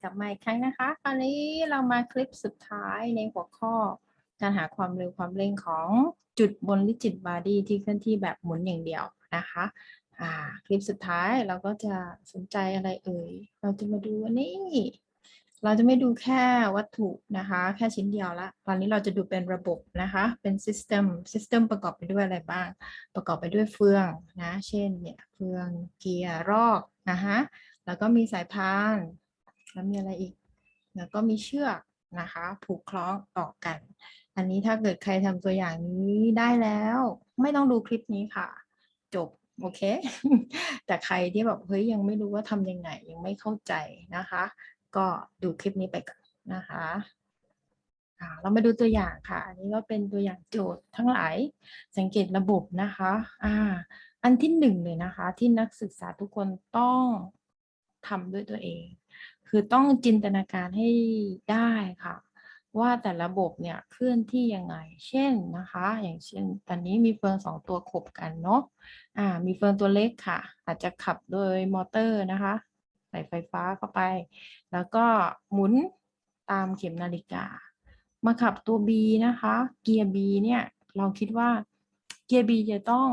กลับมาอีกครั้งนะคะ คราวนี้เรามาคลิปสุดท้ายในหัวข้อ การหาความเร็วความเร่งของจุดบนลิจิตบอดี้ที่เคลื่อนที่แบบหมุนอย่างเดียวนะคะอ่าคลิปสุดท้ายเราก็จะสนใจอะไรเอ่ย เราจะมาดูนนี้เราจะไม่ดูแค่วัตถุนะคะ แค่ชิ้นเดียวละ ตอนนี้เราจะดูเป็นระบบนะคะ เป็น system system ประกอบไปด้วยอะไรบ้าง ประกอบไปด้วยเฟืองนะ เช่นเนี่ยเฟืองเกียร์รอกนะคะแล้วก็มีสายพาน แล้วมีอะไรอีก แล้วก็มีเชือกนะคะ ผูกคล้องต่อกัน อันนี้ถ้าเกิดใครทำตัวอย่างนี้ได้แล้ว ไม่ต้องดูคลิปนี้ค่ะ จบโอเค แต่ใครที่แบบเฮ้ยยังไม่รู้ว่าทำยังไงยังไม่เข้าใจนะคะ ก็ดูคลิปนี้ไปก่อนนะคะเรามาดูตัวอย่างค่ะ อันนี้ก็เป็นตัวอย่างโจทย์ทั้งหลายสังเกตระบบนะคะอ่าอันที่หนึ่งเลยนะคะ ที่นักศึกษาทุกคนต้องทำด้วยตัวเอง คือต้องจินตนาการให้ได้ค่ะ ว่าแต่ระบบเนี่ยเคลื่อนที่ยังไง เช่นนะคะ อย่างเช่นตอนนี้มีเฟืองสองตัวขบกันเนาะอ่ามีเฟืองตัวเล็กค่ะ อาจจะขับโดยมอเตอร์นะคะใส่ไฟฟ้าเข้าไป แล้วก็หมุนตามเข็มนาฬิกา มาขับตัว B นะคะ เกียร์ B เนี่ยเราคิดว่าเกียร์ B จะต้อง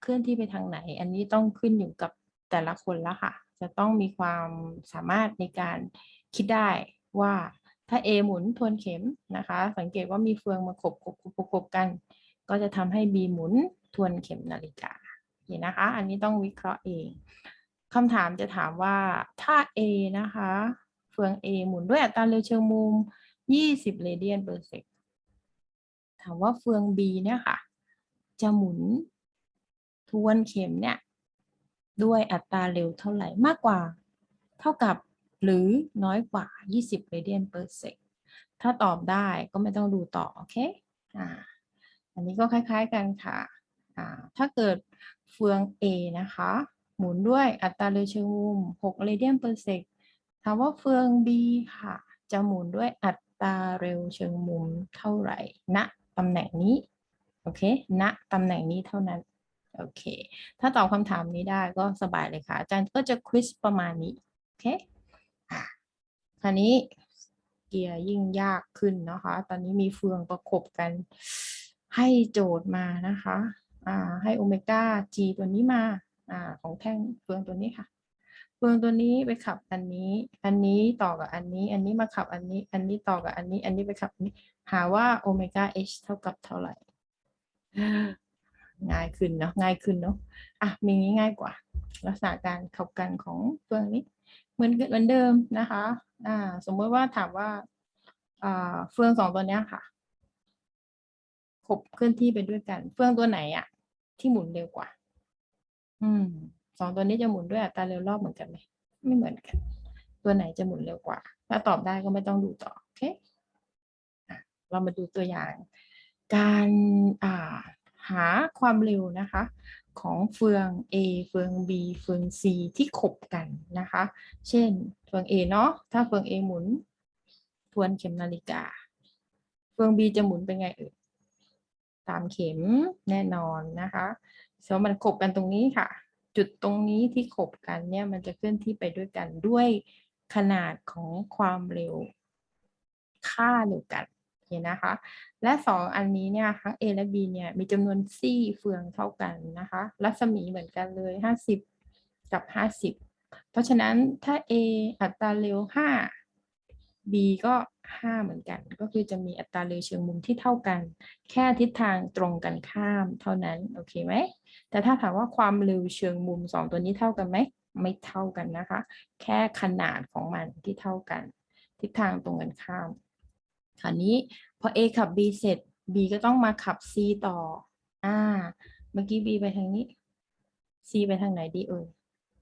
เคลื่อนที่ไปทางไหน อันนี้ต้องขึ้นอยู่กับแต่ละคนแล้วค่ะ จะต้องมีความสามารถในการคิดได้ว่าถ้า A หมุนทวนเข็มนะคะ สังเกตว่ามีเฟืองมาขบขบขบขบขบกัน ก็จะทำให้ B หมุนทวนเข็มนาฬิกาเห็นนะคะ อันนี้ต้องวิเคราะห์เองคำถามจะถามว่าถ้า A นะคะ เฟือง A หมุนด้วยอัตราเร็วเชิงมุม 20 เรเดียนเปอร์เซกถามว่าเฟือง B เนี่ยค่ะ จะหมุนทวนเข็มเนี่ย ด้วยอัตราเร็วเท่าไหร่มากกว่า เท่ากับหรือน้อยกว่า 20 เรเดียนเปอร์เซกถ้าตอบได้ก็ไม่ต้องดูต่อ โอเคอ่าอันนี้ก็คล้ายๆกันค่ะอ่าถ้าเกิดเฟือง A นะคะ หมุนด้วยอัตราเร็วเชิงมุม 6 เรเดียนเปอร์เซกถามว่าเฟือง B ค่ะ จะหมุนด้วยอัตราเร็วเชิงมุมเท่าไหร่ณตำแหน่งนี้ โอเคณตำแหน่งนี้เท่านั้น โอเค ถ้าตอบคำถามนี้ได้ก็สบายเลยค่ะ อาจารย์ก็จะควิสประมาณนี้ โอเคคราวนี้เกียร์ยิ่งยากขึ้นนะคะ ตอนนี้มีเฟืองประกบกันให้โจทย์มานะคะอ่าให้โอเมก้า G ตัวนี้มาอ่าของแท่งเฟืองตัวนี้ค่ะ เฟืองตัวนี้ไปขับอันนี้ อันนี้ต่อกับอันนี้ อันนี้มาขับอันนี้ อันนี้ต่อกับอันนี้ อันนี้ไปขับอันนี้ หาว่าโอเมก้า H เท่ากับเท่าไหร่ ง่ายขึ้นเนาะง่ายขึ้นเนาะอะมีงี้ง่ายกว่า ลักษณะการขับกันของเฟืองนี้เหมือนเหมือนเดิมนะคะอ่าสมมติว่าถามว่าอ่าเฟืองสองตัวเนี้ยค่ะขบเคลื่อนที่ไปด้วยกัน เฟืองตัวไหนอะที่หมุนเร็วกว่า อืมสองตัวนี้จะหมุนด้วยอัตราเร็วรอบเหมือนกันไหมไม่เหมือนกัน ตัวไหนจะหมุนเร็วกว่า ถ้าตอบได้ก็ไม่ต้องดูต่อโอเคอะเรามาดูตัวอย่าง การอ่า หาความเร็วนะคะ ของเฟือง A เฟือง B เฟือง C ที่ขบกันนะคะ เช่นเฟือง A เนาะถ้าเฟือง A หมุนทวนเข็มนาฬิกา เฟือง B จะหมุนเป็นไงเอ่ยตามเข็มแน่นอนนะคะเพราะมันขบกันตรงนี้ค่ะ จุดตรงนี้ที่ขบกันเนี่ยมันจะเคลื่อนที่ไปด้วยกันด้วยขนาดของความเร็วค่าเดียวกัน นนะคะ และสองอันนี้เนี่ยทั้ง A และ B เนี่ยมีจำนวนซี่เฟืองเท่ากันนะคะ รัศมีเหมือนกันเลย 50 กับ 50 เพราะฉะนั้นถ้า A อัตราเร็ว 5 B ก็ 5 เหมือนกัน ก็คือจะมีอัตราเร็วเชิงมุมที่เท่ากัน แค่ทิศทางตรงกันข้ามเท่านั้น โอเคไหม แต่ถ้าถามว่าความเร็วเชิงมุมสองตัวนี้เท่ากันไหม ไม่เท่ากันนะคะ แค่ขนาดของมันที่เท่ากัน ทิศทางตรงกันข้าม คราวนี้พอ A ขับ B เสร็จ B ก็ต้องมาขับ C ต่อ อ่า เมื่อกี้ B ไปทางนี้ C ไปทางไหนดีเอ่ย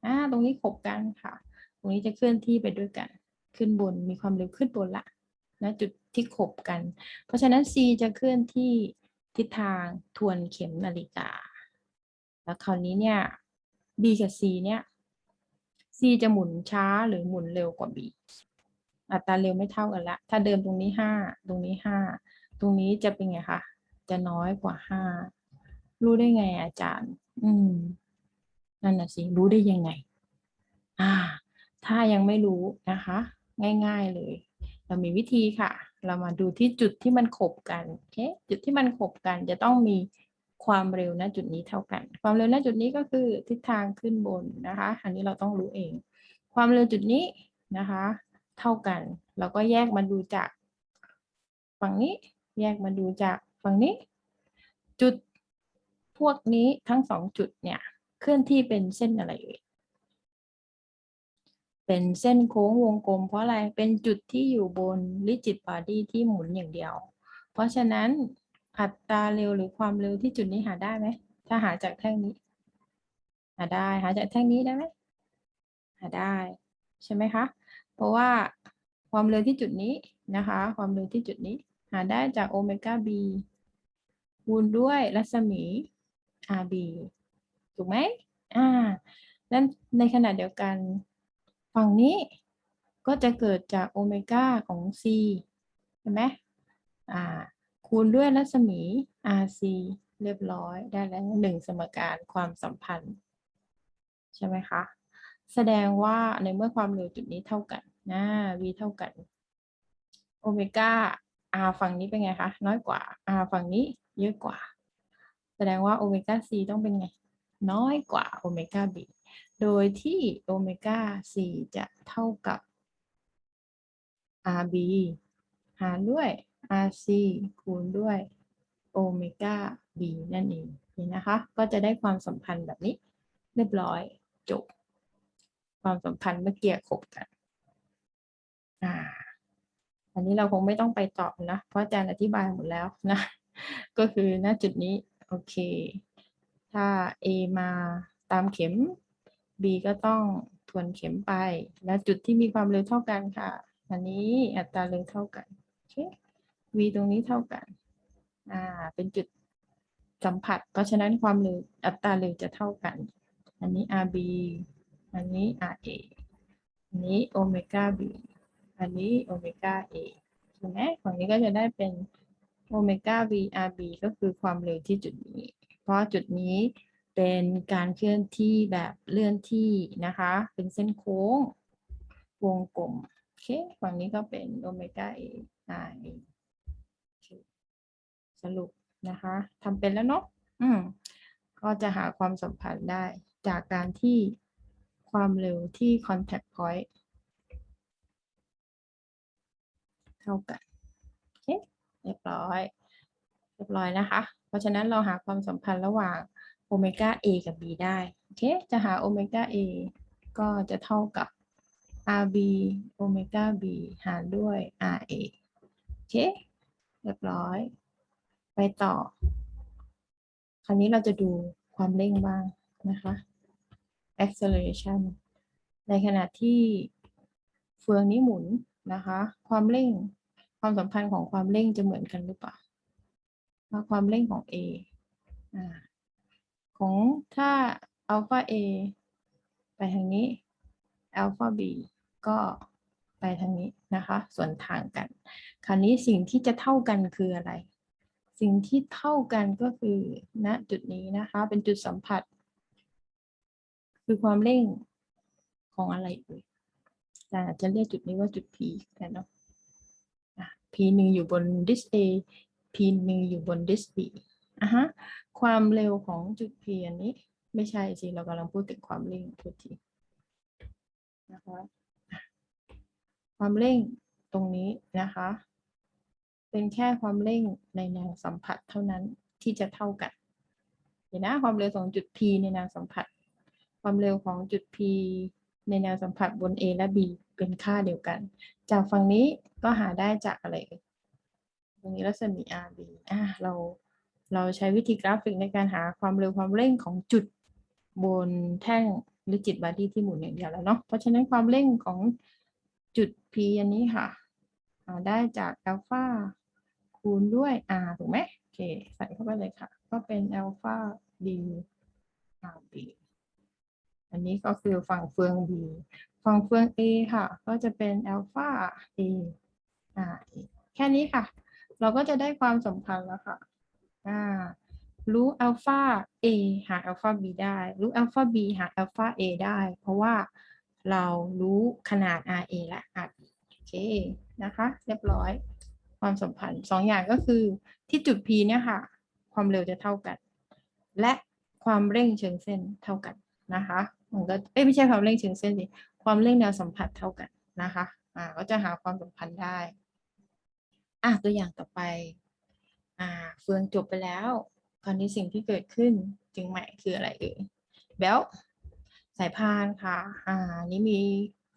อ่า ตรงนี้ขบกันค่ะ ตรงนี้จะเคลื่อนที่ไปด้วยกัน ขึ้นบน มีความเร็วขึ้นบนละนะจุดที่ขบกัน เพราะฉะนั้น C จะเคลื่อนที่ทิศทางทวนเข็มนาฬิกา แล้วคราวนี้เนี่ย B กับ C เนี่ย C จะหมุนช้าหรือหมุนเร็วกว่า B อัตราเร็วไม่เท่ากันละ ถ้าเดิมตรงนี้ห้าตรงนี้ห้าตรงนี้จะเป็นไงคะ จะน้อยกว่าห้ารู้ได้ไงอาจารย์ อืม นั่นน่ะสิ รู้ได้ยังไง อ่า ถ้ายังไม่รู้นะคะ ง่าย ๆเลย เรามีวิธีค่ะ เรามาดูที่จุดที่มันขบกันโอเคจุดที่มันขบกันจะต้องมีความเร็วณจุดนี้เท่ากัน ความเร็วณจุดนี้ก็คือทิศทางขึ้นบนนะคะ อันนี้เราต้องรู้เอง ความเร็วจุดนี้นะคะ เท่ากัน เราก็แยกมาดูจาก ฝั่งนี้แยกมาดูจากฝั่งนี้ จุดพวกนี้ทั้งสองจุดเนี่ยเคลื่อนที่เป็นเส้นอะไรเอ่ยเป็นเส้นโค้งวงกลม เพราะอะไรเป็นจุดที่อยู่บนลิจิตบอดี้ที่หมุนอย่างเดียว เพราะฉะนั้นอัตราเร็วหรือความเร็วที่จุดนี้หาได้ไหมถ้าหาจากแท่งนี้หาได้หาจากแท่งนี้ได้ไหมหาได้ ใช่ไหมคะ เพราะว่าความเร็วที่จุดนี้นะคะ ความเร็วที่จุดนี้ หาได้จากโอเมก้า b คูณด้วยรัศมี rb ถูกไหมอ่านั้นในขณะเดียวกันฝั่งนี้ก็จะเกิดจากโอเมก้าของ c ใช่ไหมอ่า คูณด้วยรัศมี rc เรียบร้อยได้แล้วหนึ่งสมการความสัมพันธ์ ใช่ไหมคะ แสดงว่าในเมื่อความเร็วจุดนี้เท่ากัน นะ v เท่ากันโอเมก้า r ฝั่งนี้เป็นไงคะ น้อยกว่า r ฝั่งนี้เยอะกว่า แสดงว่าโอเมก้า c ต้องเป็นไง น้อยกว่าโอเมก้า b โดยที่โอเมก้า c จะเท่ากับ rb หารด้วย rc คูณด้วยโอเมก้า b นั่นเองนี่นะคะ ก็จะได้ความสัมพันธ์แบบนี้ เรียบร้อยจบ ความสัมพันธ์เมื่อกี้ครบกัน อ่า อันนี้เราคงไม่ต้องไปตอบนะ เพราะอาจารย์อธิบายหมดแล้วนะ ก็คือณจุดนี้ โอเค ถ้า A มาตามเข็ม B ก็ต้องทวนเข็มไป และจุดที่มีความเร็วเท่ากันค่ะ อันนี้อัตราเร็วเท่ากัน โอเค V ตรงนี้เท่ากัน อ่า เป็นจุดสัมผัส เพราะฉะนั้นความเร็วอัตราเร็วจะเท่ากัน อันนี้ RB อันนี้ RA อันนี้โอเมก้า B อันนี้โอเมก้า A ใช่ไหมฝั่งนี้ก็จะได้เป็นโอเมก้า V RB ก็คือความเร็วที่จุดนี้ เพราะจุดนี้เป็นการเคลื่อนที่แบบเลื่อนที่นะคะ เป็นเส้นโค้ง วงกลม โอเค ฝั่งนี้ก็เป็นโอเมก้า A RA โอสรุปนะคะทำเป็นแล้วเนาะอืมก็จะหาความสัมพันธ์ได้จากการที่ความเร็วที่ contact point เท่ากันโอเคเรียบร้อย เรียบร้อยนะคะ เพราะฉะนั้นเราหาความสัมพันธ์ระหว่างโอเมก้า A กับ B ได้โอเคจะหาโอเมก้า A ก็จะเท่ากับ RB โอเมก้า B หารด้วย RA โอเคเรียบร้อย ไปต่อ คราวนี้เราจะดูความเร่งบ้างนะคะ acceleration ในขณะที่เฟืองนี้หมุนนะคะ ความเร่ง ความสัมพันธ์ของความเร่งจะเหมือนกันหรือเปล่าว่าความเร่งของ A อของถ้า alpha A ไปทางนี้ alpha B ก็ไปทางนี้นะคะส่วนทางกัน คราวนี้สิ่งที่จะเท่ากันคืออะไร สิ่งที่เท่ากันก็คือณนะจุดนี้นะคะ เป็นจุดสัมผัส คือความเร่งของอะไรเอ่ยอาจจะเรียกจุดนี้ว่าจุด P กันเนาะ P หนึ่งอยู่บน dis A P หนึ่งอยู่บน dis B อะฮะความเร็วของจุด P อันนี้ ไม่ใช่สิเรากำลังพูดถึงความเร่งทุกทีนะคะความเร่งตรงนี้นะคะ เป็นแค่ความเร่งในแนวสัมผัสเท่านั้นที่จะเท่ากันเห็นนะความเร็วของจุด P ในแนวสัมผัส ความเร็วของจุด P ในแนวสัมผัสบน A และ B เป็นค่าเดียวกัน จากฝั่งนี้ก็หาได้จากอะไรตรงนี้รัศมี RB อ่าเราเราใช้วิธีกราฟิกในการหาความเร็วความเร่งของจุดบนแท่งหรือจิตบอดี้ที่หมุนอย่างเดียวแล้วเนาะ เพราะฉะนั้นความเร่งของจุด P อันนี้ค่ะหาได้จากอัลฟาคูณด้วย R ถูกไหมโอเค ใส่เข้าไปเลยค่ะ ก็เป็นอัลฟา B RB อันนี้ก็คือฝั่งเฟือง B ฝั่งเฟือง A ค่ะ ก็จะเป็นอัลฟา A R A แค่นี้ค่ะ เราก็จะได้ความสัมพันธ์แล้วค่ะอ่ารู้อัลฟา A หาอัลฟา B ได้ รู้อัลฟา B หาอัลฟา A ได้ เพราะว่าเรารู้ขนาด RA และ RB โอเคเคนะคะ เรียบร้อยความสัมพันธ์สองอย่างก็คือที่จุด P เนี่ยค่ะ ความเร็วจะเท่ากัน และความเร่งเชิงเส้นเท่ากันนะคะ มันก็เอ้ยไม่ใช่ความเร่งเชิงเส้นสิความเร่งแนวสัมผัสเท่ากันนะคะอ่าก็จะหาความสัมพันธ์ได้อะตัวอย่างต่อไปอ่าเฟืองจบไปแล้วคราวนี้สิ่งที่เกิดขึ้นจึงใหม่คืออะไรเอ่ยเบลสายพานค่ะอ่านี่มี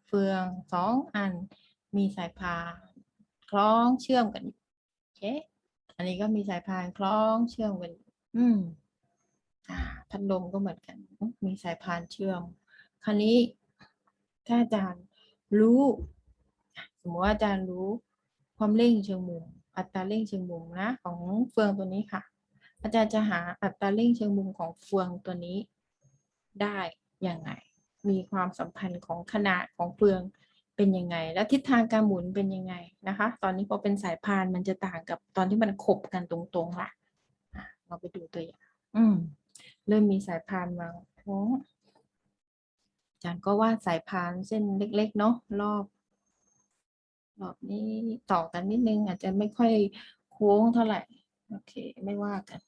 เฟืองสองอันมีสายพานคล้องเชื่อมกันโอเคอันนี้ก็มีสายพานคล้องเชื่อมกัน อืม พัดลมก็เหมือนกัน มีสายพานเชื่อม คราวนี้ถ้าอาจารย์รู้ สมมติว่าอาจารย์รู้ความเร่งเชิงมุม อัตราเร่งเชิงมุมนะ ของเฟืองตัวนี้ค่ะ อาจารย์จะหาอัตราเร่งเชิงมุมของเฟืองตัวนี้ได้ยังไง มีความสัมพันธ์ของขนาดของเฟืองเป็นยังไง และทิศทางการหมุนเป็นยังไงนะคะ ตอนนี้พอเป็นสายพานมันจะต่างกับตอนที่มันขบกันตรงๆล่ะเราไปดูตัวอย่างอืม เริ่มมีสายพานมาโค้งอาจารย์ก็วาดสายพานเส้นเล็ก ๆ เนาะรอบรอบนี้ต่อกันนิดนึง อาจจะไม่ค่อยโค้งเท่าไหร่ โอเค ไม่ว่ากัน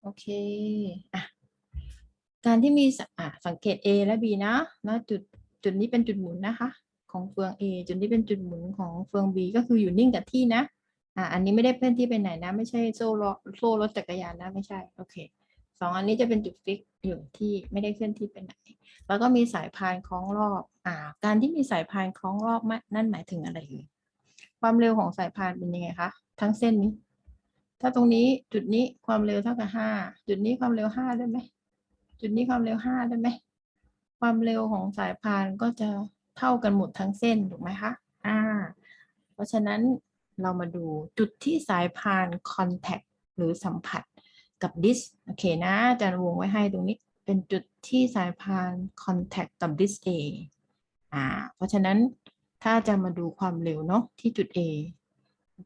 โอเคอะการที่มีอะสังเกต A และ B นะแล้วจุดจุดนี้เป็นจุดหมุนนะคะ ของเฟือง A จุดนี้เป็นจุดหมุนของเฟือง B ก็คืออยู่นิ่งกับที่นะอะอันนี้ไม่ได้เคลื่อนที่ไปไหนนะ ไม่ใช่โซ่ล้อโซ่รถจักรยานนะ ไม่ใช่ โอเค สองอันนี้จะเป็นจุดฟิกอยู่ที่ไม่ได้เคลื่อนที่ไปไหน แล้วก็มีสายพานคล้องรอบอ่าการที่มีสายพานคล้องรอบมะนั่นหมายถึงอะไรเอ่ยความเร็วของสายพานเป็นยังไงคะทั้งเส้นนี้ ถ้าตรงนี้จุดนี้ความเร็วเท่ากับห้าจุดนี้ความเร็วห้าได้ไหมจุดนี้ความเร็วห้าได้ไหมความเร็วของสายพานก็จะเท่ากันหมดทั้งเส้นถูกไหมคะอ่าเพราะฉะนั้นเรามาดูจุดที่สายพานคอนแทคหรือสัมผัส กับดิสโอเคนะอาจารย์วงไว้ให้ตรงนี้เป็นจุดที่สายพานคอนแทคกับดิส A อ่า เพราะฉะนั้นถ้าจะมาดูความเร็วเนาะที่จุด A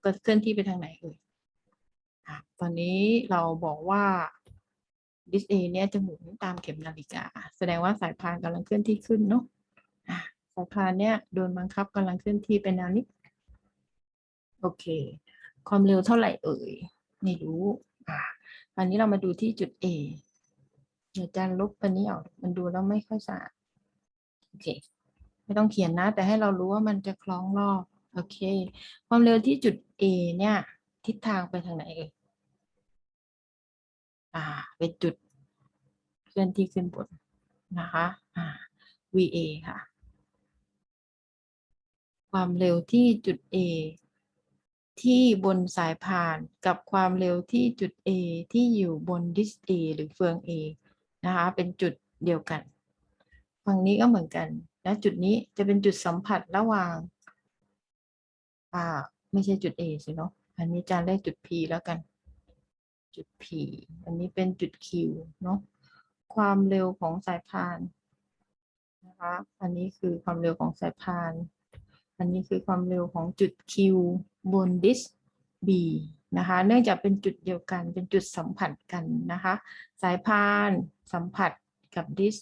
ก็เคลื่อนที่ไปทางไหนเอ่ยอะตอนนี้เราบอกว่าดิสเอเนี่ยจะหมุนตามเข็มนาฬิกา แสดงว่าสายพานกำลังเคลื่อนที่ขึ้นเนาะอะสายพานเนี่ยโดนบังคับกำลังเคลื่อนที่ไปแนวนี้ โอเค ความเร็วเท่าไหร่เอ่ย ไม่รู้ อันนี้เรามาดูที่จุด A เดี๋ยวอาจารย์ลบอันนี้ออก มันดูแล้วไม่ค่อยสะอาด โอเค ไม่ต้องเขียนนะ แต่ให้เรารู้ว่ามันจะคล้องรอบ โอเค ความเร็วที่จุด A เนี่ย ทิศทางไปทางไหนเอ่ย อ่า เป็นจุดเคลื่อนที่ขึ้นบนนะคะ อ่า VA ค่ะ ความเร็วที่จุด A ที่บนสายพานกับความเร็วที่จุด A ที่อยู่บนดิส A หรือเฟือง A นะคะ เป็นจุดเดียวกัน ฝั่งนี้ก็เหมือนกันและจุดนี้จะเป็นจุดสัมผัสระหว่าง อ่า ไม่ใช่จุด A สิเนาะ อันนี้จารย์เรียกจุด P แล้วกัน จุด P อันนี้เป็นจุด Q เนาะ ความเร็วของสายพานนะคะ อันนี้คือความเร็วของสายพาน อันนี้คือความเร็วของจุด Q บนดิส B นะคะ เนื่องจากเป็นจุดเดียวกัน เป็นจุดสัมผัสกันนะคะ สายพานสัมผัสกับดิส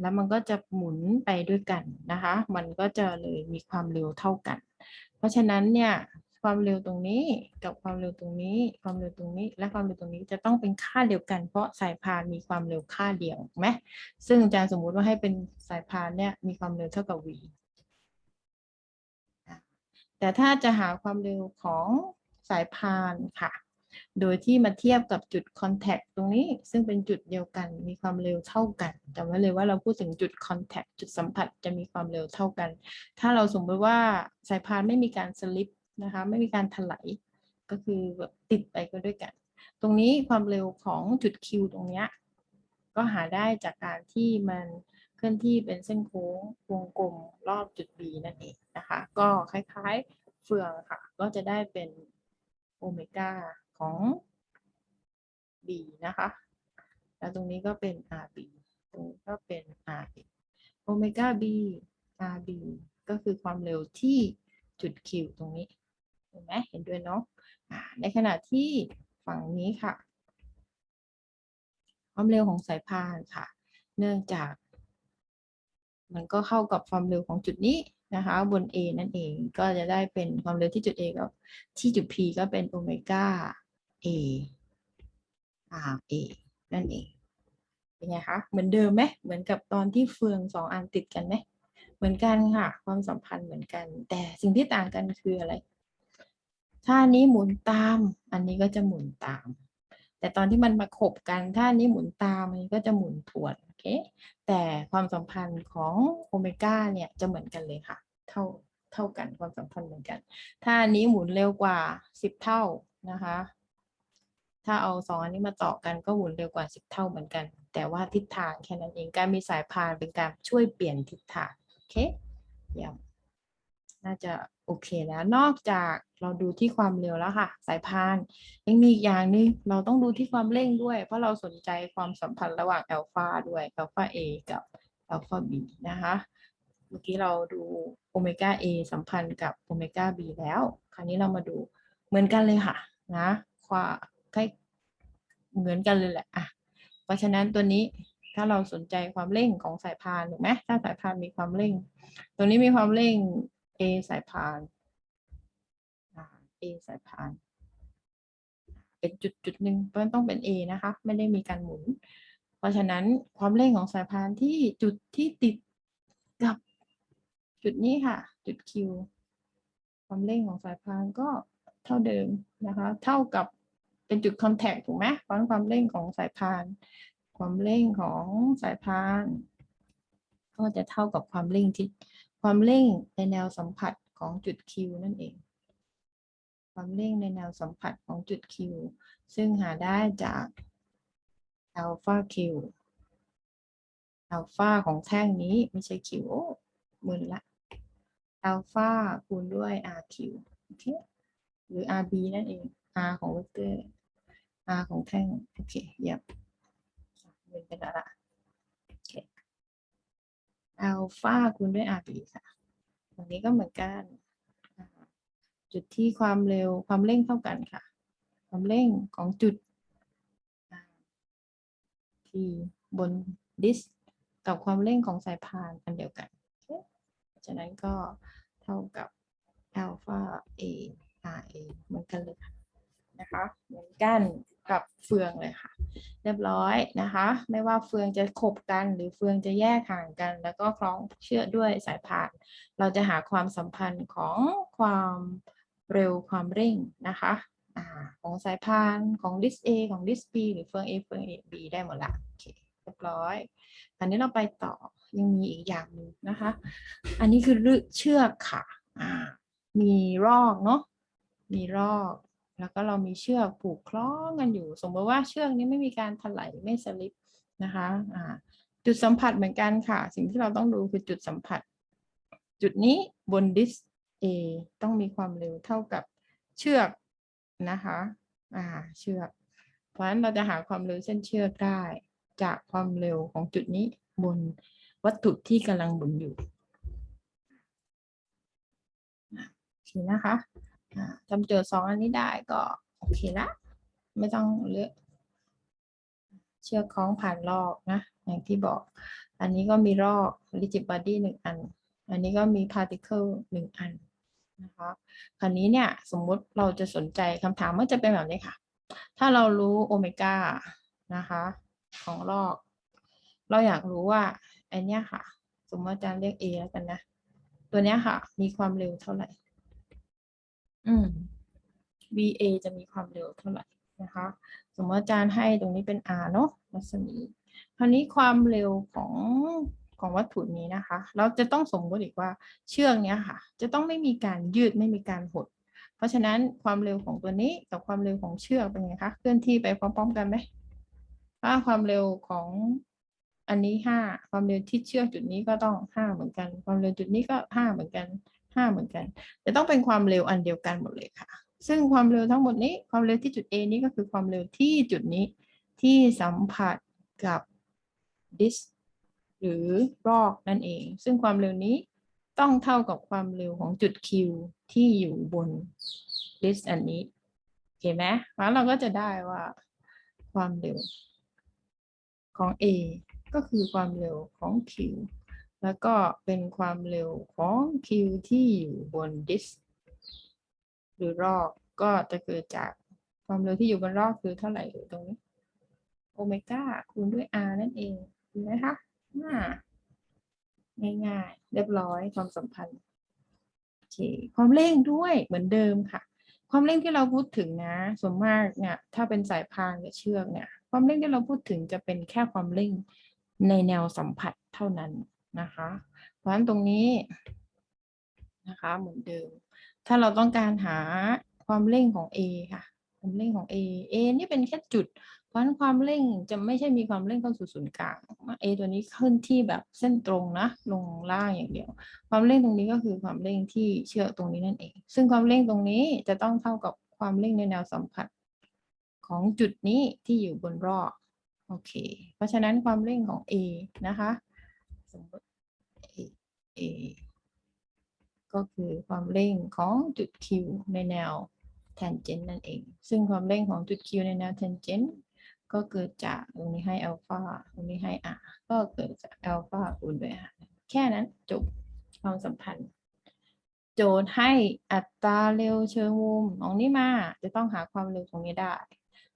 แล้วมันก็จะหมุนไปด้วยกันนะคะ มันก็จะเลยมีความเร็วเท่ากัน เพราะฉะนั้นเนี่ยความเร็วตรงนี้กับความเร็วตรงนี้ ความเร็วตรงนี้ และความเร็วตรงนี้จะต้องเป็นค่าเดียวกัน เพราะสายพานมีความเร็วค่าเดียวไหมซึ่งอาจารย์สมมุติว่าให้เป็นสายพานเนี่ยมีความเร็วเท่ากับ v แต่ถ้าจะหาความเร็วของสายพานค่ะ โดยที่มาเทียบกับจุดคอนแทคตรงนี้ ซึ่งเป็นจุดเดียวกันมีความเร็วเท่ากันจำไว้เลยว่าเราพูดถึงจุดคอนแทคจุดสัมผัสจะมีความเร็วเท่ากัน ถ้าเราสมมติว่าสายพานไม่มีการสลิปนะคะไม่มีการถลายก็คือแบบติดไปก็ด้วยกัน ตรงนี้ความเร็วของจุด Q ตรงเนี้ยก็หาได้จากการที่มัน ลื่อนที่เป็นเส้นโค้งวงกลมรอบจุด B นั่นเองนะคะ ก็คล้ายๆเฟืองค่ะ ก็จะได้เป็นโอเมก้าของ B นะคะ แล้วตรงนี้ก็เป็น RB ตรงนี้ก็เป็น RB โอเมก้า B RB ก็คือความเร็วที่จุด Q ตรงนี้ เห็นไหมเห็นด้วยเนาะในขณะที่ฝั่งนี้ค่ะ ความเร็วของสายพานค่ะ เนื่องจาก มันก็เข้ากับความเร็วของจุดนี้นะคะ บน A นั่นเองก็จะได้เป็นความเร็วที่จุด A กับที่จุด P ก็เป็นโอเมก้า A R A นั่นเองเป็นไงคะเหมือนเดิมไหมเหมือนกับตอนที่เฟืองสองอันติดกันไหมเหมือนกันค่ะ ความสัมพันธ์เหมือนกัน แต่สิ่งที่ต่างกันคืออะไร ถ้านี้หมุนตาม อันนี้ก็จะหมุนตาม แต่ตอนที่มันมาขบกัน ถ้านี้หมุนตามอันนี้ก็จะหมุนทวน เคแต่ความสัมพันธ์ของโอเมก้าเนี่ยจะเหมือนกันเลยค่ะ เท่าเท่ากันความสัมพันธ์เหมือนกัน ถ้าอันนี้หมุนเร็วกว่าสิบเท่านะคะ ถ้าเอาสองอันนี้มาต่อกันก็หมุนเร็วกว่าสิบเท่าเหมือนกัน แต่ว่าทิศทางแค่นั้นเองการมีสายพานเป็นการช่วยเปลี่ยนทิศทางโอเคเยี่ยมน่าจะ โอเคแล้วนอกจากเราดูที่ความเร็วแล้วค่ะ สายพานยังมีอีกอย่างนึงเราต้องดูที่ความเร่งด้วย เพราะเราสนใจความสัมพันธ์ระหว่างอัลฟาด้วยอัลฟา A กับอัลฟา B นะคะ เมื่อกี้เราดูโอเมก้า A สัมพันธ์กับโอเมก้า B แล้ว คราวนี้เรามาดูเหมือนกันเลยค่ะนะความใกล้เหมือนกันเลยแหละอะเพราะฉะนั้นตัวนี้ถ้าเราสนใจความเร่งของสายพานถูกไหมถ้าสายพานมีความเร่ง ตัวนี้มีความเร่ง A สายพานอ่า A สายพาน เป็นจุดจุดหนึ่งเพราะนั้นต้องเป็น A นะคะ ไม่ได้มีการหมุน เพราะฉะนั้นความเร่งของสายพานที่จุดที่ติดกับจุดนี้ค่ะ จุด Q ความเร่งของสายพานก็เท่าเดิมนะคะ เท่ากับเป็นจุดคอนแทคถูกไหมเพราะฉะนั้นความเร่งของสายพาน ความเร่งของสายพาน ก็จะเท่ากับความเร่งที่ ความเร่งในแนวสัมผัสของจุด Q นั่นเอง ความเร่งในแนวสัมผัสของจุด Q ซึ่งหาได้จาก alpha Q อัลฟาของแท่งนี้ไม่ใช่ Q โอ้มึนละอัลฟาคูณด้วย RQ โอเค หรือ RB นั่นเอง R ของเวกเตอร์ R ของแท่ง โอเคเยี่ยมมึนไปแล้วละ อัลฟาคูณด้วย RB ค่ะตรงนี้ก็เหมือนกัน จุดที่ความเร็วความเร่งเท่ากันค่ะ ความเร่งของจุดที่บนดิสกับความเร่งของสายพานอันเดียวกันเคเพาะฉะนั้นก็เท่ากับ alpha a r a เหมือนกันเลยค่ะนะคะ เหมือนกัน กับเฟืองเลยค่ะ เรียบร้อยนะคะ ไม่ว่าเฟืองจะขบกันหรือเฟืองจะแยกห่างกัน แล้วก็คล้องเชือกด้วยสายพาน เราจะหาความสัมพันธ์ของความเร็วความเร่งนะคะอของสายพานของดิส A ของดิส B หรือเฟือง A เฟือง A B ได้หมดละโอเคเรียบร้อยอันนี้เราไปต่อยังมีอีกอย่างหนึ่งนะคะ อันนี้คือรึเชือกค่ะมีรอกเนาะมีรอก แล้วก็เรามีเชือกผูกคล้องกันอยู่ สมมติว่าเชือกนี้ไม่มีการถลายไม่สลิปนะคะอ่าจุดสัมผัสเหมือนกันค่ะ สิ่งที่เราต้องดูคือจุดสัมผัส จุดนี้บนดิส A ต้องมีความเร็วเท่ากับเชือกนะคะอ่าเชือก เพราะฉะนั้นเราจะหาความเร็วเส้นเชือกได้ จากความเร็วของจุดนี้บนวัตถุที่กำลังหมุนอยู่โอเคนะคะ อ่าจำโจทย์สองอันนี้ได้ก็โอเคละ ไม่ต้องเลือกเชือกคล้องผ่านรอกนะ อย่างที่บอก อันนี้ก็มีรอก rigid body หนึ่งอัน อันนี้ก็มี particle หนึ่งอันนะคะคราวนี้เนี่ยสมมุติเราจะสนใจคำถามมันจะเป็นแบบนี้ค่ะ ถ้าเรารู้โอเมก้านะคะของลอก เราอยากรู้ว่าไอเนี้ยค่ะ สมมติอาจารย์เรียก A แล้วกันนะ ตัวเนี้ยค่ะ มีความเร็วเท่าไหร่ อืม VA จะมีความเร็วเท่าไหร่นะคะ สมมติอาจารย์ให้ตรงนี้เป็น R เนาะรัศมีคราวนี้ความเร็วของของวัตถุนี้นะคะ เราจะต้องสมมติอีกว่าเชือกเนี้ยค่ะ จะต้องไม่มีการยืดไม่มีการหด เพราะฉะนั้นความเร็วของตัวนี้กับความเร็วของเชือกเป็นไงคะเคลื่อนที่ไปพร้อมๆกันไหมถ้าความเร็วของอันนี้ห้าความเร็วที่เชือกจุดนี้ก็ต้องห้าเหมือนกัน ความเร็วจุดนี้ก็ห้าเหมือนกัน ห้าเหมือนกันจะต้องเป็นความเร็วอันเดียวกันหมดเลยค่ะ ซึ่งความเร็วทั้งหมดนี้ความเร็วที่จุด A นี้ก็คือความเร็วที่จุดนี้ที่สัมผัสกับดิสหรือรอกนั่นเอง ซึ่งความเร็วนี้ต้องเท่ากับความเร็วของจุด Q ที่อยู่บนดิสอันนี้โอเคไหมแล้วเราก็จะได้ว่าความเร็วของ A ก็คือความเร็วของ Q แล้วก็เป็นความเร็วของ Q ที่อยู่บนดิสหรือรอกก็จะเกิดจากความเร็วที่อยู่บนรอกคือเท่าไหร่ตรงนี้โอเมก้าคูณด้วย r นั่นเองเห็นไหมคะอ่าง่ายๆ เรียบร้อยความสัมพันธ์โอเคความเร่งด้วยเหมือนเดิมค่ะ ความเร่งที่เราพูดถึงนะส่วนมากเนี่ยถ้าเป็นสายพานกับเชือกเนี่ย ความเร่งที่เราพูดถึงจะเป็นแค่ความเร่งในแนวสัมผัสเท่านั้น นะคะ เพราะฉะนั้นตรงนี้นะคะเหมือนเดิม ถ้าเราต้องการหาความเร่งของ A ค่ะ ความเร่งของ A A นี่เป็นแค่จุด เพราะฉะนั้นความเร่งจะไม่ใช่มีความเร่งเข้าสู่ศูนย์กลาง A ตัวนี้ขึ้นที่แบบเส้นตรงนะลงล่างอย่างเดียว ความเร่งตรงนี้ก็คือความเร่งที่เชื่อตรงนี้นั่นเอง ซึ่งความเร่งตรงนี้จะต้องเท่ากับความเร่งในแนวสัมผัสของจุดนี้ที่อยู่บนรอกโอเค เพราะฉะนั้นความเร่งของ A นะคะ สมมติ A ก็คือความเร่งของจุด Q ในแนว tangent นั่นเอง ซึ่งความเร่งของจุด Q ในแนว tangent ก็เกิดจากตรงนี้ให้อัลฟาตรงนี้ให้ r ก็เกิดจากอัลฟาคูณด้วย r แค่นั้นจบความสัมพันธ์ โจทย์ให้อัตราเร็วเชิงมุมของนี้มา จะต้องหาความเร็วตรงนี้ได้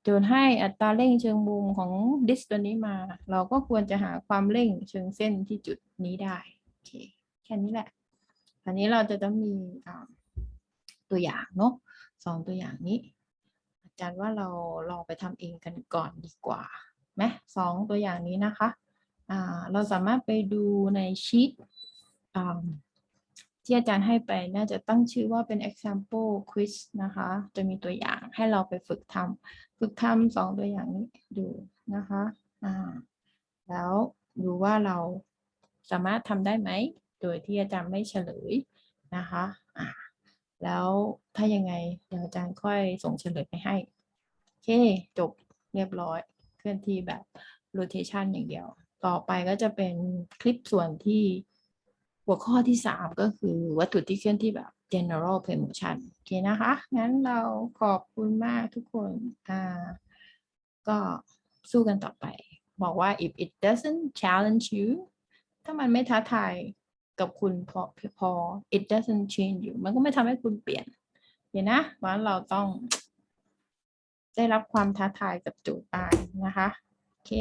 โจทย์ให้อัตราเร่งเชิงมุมของดิสตัวนี้มา เราก็ควรจะหาความเร่งเชิงเส้นที่จุดนี้ได้โอเคแค่นี้แหละ อันนี้เราจะต้องมีตัวอย่างเนาะสองตัวอย่างนี้ อาจารย์ว่าเราลองไปทำเองกันก่อนดีกว่าไหมสองตัวอย่างนี้นะคะเราสามารถไปดูในชีตที่อาจารย์ให้ไปน่าจะตั้งชื่อว่าเป็น example quiz นะคะ จะมีตัวอย่างให้เราไปฝึกทำ ฝึกทำสองตัวอย่างนี้ดูนะคะอ่าแล้วดูว่าเราสามารถทำได้ไหม โดยที่อาจารย์ไม่เฉลยนะคะอ่าแล้วถ้ายังไงเดี๋ยวอาจารย์ค่อยส่งเฉลยไปให้ โอเค จบเรียบร้อยเคลื่อนที่แบบ rotation อย่างเดียว ต่อไปก็จะเป็นคลิปส่วนที่หัวข้อที่ 3 ก็คือวัตถุที่เคลื่อนที่แบบ general permotion โอเคนะคะ งั้นเราขอบคุณมากทุกคนอ่าก็สู้กันต่อไป บอกว่า if it doesn't challenge you ถ้ามันไม่ท้าทายกับคุณพอพอ it doesn't change you มันก็ไม่ทำให้คุณเปลี่ยนเห็นนะว่าเราต้อง ได้รับความท้าทายกับโจทย์ได้นะคะ โอเค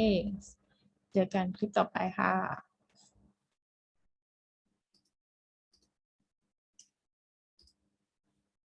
เจอกันคลิปต่อไปค่ะ